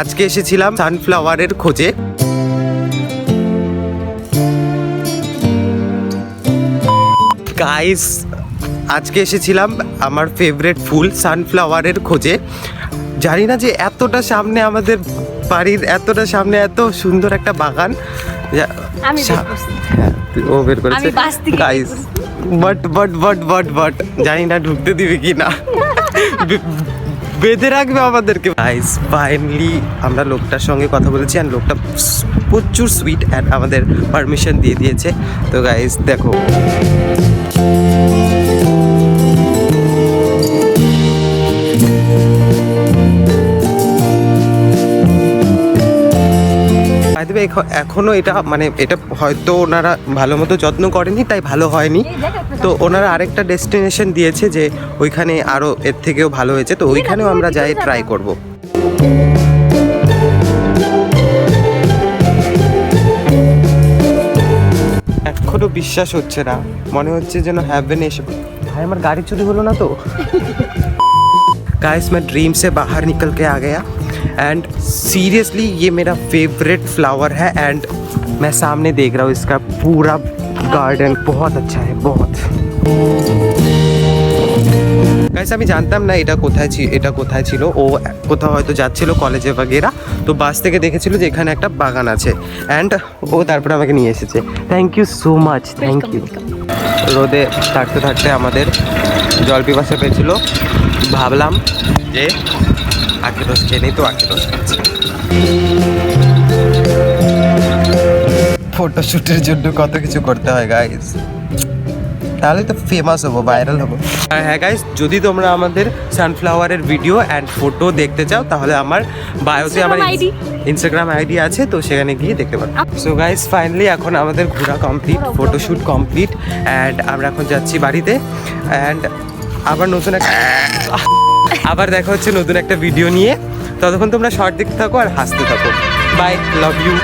আজকে এসেছিলাম সানফ্লাওয়ারের খোঁজে। গাইস আজকে এসেছিলাম আমার ফেভারেট ফুল সানফ্লাওয়ারের খোঁজে। জানি না যে এতটা সামনে আমাদের বাড়ির এতটা সামনে এত সুন্দর একটা বাগান। হ্যাঁ, ও বের করেছে। Guys but but but but but জানি না ঢুকতে দিবে কি না বেঁধে রাখবে আমাদেরকে। গাইস ফাইনালি আমরা লোকটার সঙ্গে কথা বলেছি অ্যান্ড লোকটা প্রচুর সুইট অ্যান্ড আমাদের পারমিশন দিয়ে দিয়েছে। তো গাইস দেখো। By the way, এখ- এখনো এটা মানে এটা হয়তো ওনারা ভালো মতো যত্ন করেনি তাই ভালো হয়নি তো ওনারা আরেকটা ডেস্টিনেশন দিয়েছে যে ওইখানে আরো এর থেকেও ভালো হয়েছে তো ওইখানেও আমরা যাই ট্রাই করব এখনো বিশ্বাস হচ্ছে না মনে হচ্ছে যেন হ্যাভেন এসে ভাই আমার গাড়ি চুরি হলো না তো गाइस मैं ड्रीम से बाहर निकल के आ गया एंड सीरियसली ये मेरा फेवरेट फ्लावर है एंड मैं सामने देख रहा हूँ इसका पूरा गार्डन बहुत अच्छा है बहुत গাইস আমি জানতাম না এটা কোথায় ছিল এটা কোথায় ছিল ও কোথাও হয়তো যাচ্ছিল কলেজে বাগেরা তো বাস থেকে দেখেছিল যে এখানে একটা বাগান আছে অ্যান্ড ও তারপরে আমাকে নিয়ে এসেছে thank you so much thank you রোদে থাকতে থাকতে আমাদের জল পিপাসা পেয়েছিল ভাবলাম যে আখে রস খেয়ে নেই তো আখে রস খাচ্ছি। ফটোশ্যুটের জন্য কত কিছু করতে হয় গাইস তাহলে তো ফেমাস হব ভাইরাল হব। হ্যাঁ গাইস যদি তোমরা আমাদের সানফ্লাওয়ারের ভিডিও অ্যান্ড ফটো দেখতে চাও তাহলে আমার বায়োতে আমার ইনস্টাগ্রাম আইডি আছে তো সেখানে গিয়ে দেখতে পারো। সো গাইস ফাইনালি এখন আমাদের ঘোরা কমপ্লিট ফটোশ্যুট কমপ্লিট অ্যান্ড আমরা এখন যাচ্ছি বাড়িতে অ্যান্ড আবার নতুন একটা আবার দেখা হচ্ছে নতুন একটা ভিডিও নিয়ে। ততক্ষণ তোমরা শর্ট দেখতে থাকো আর হাসতে থাকো। By love you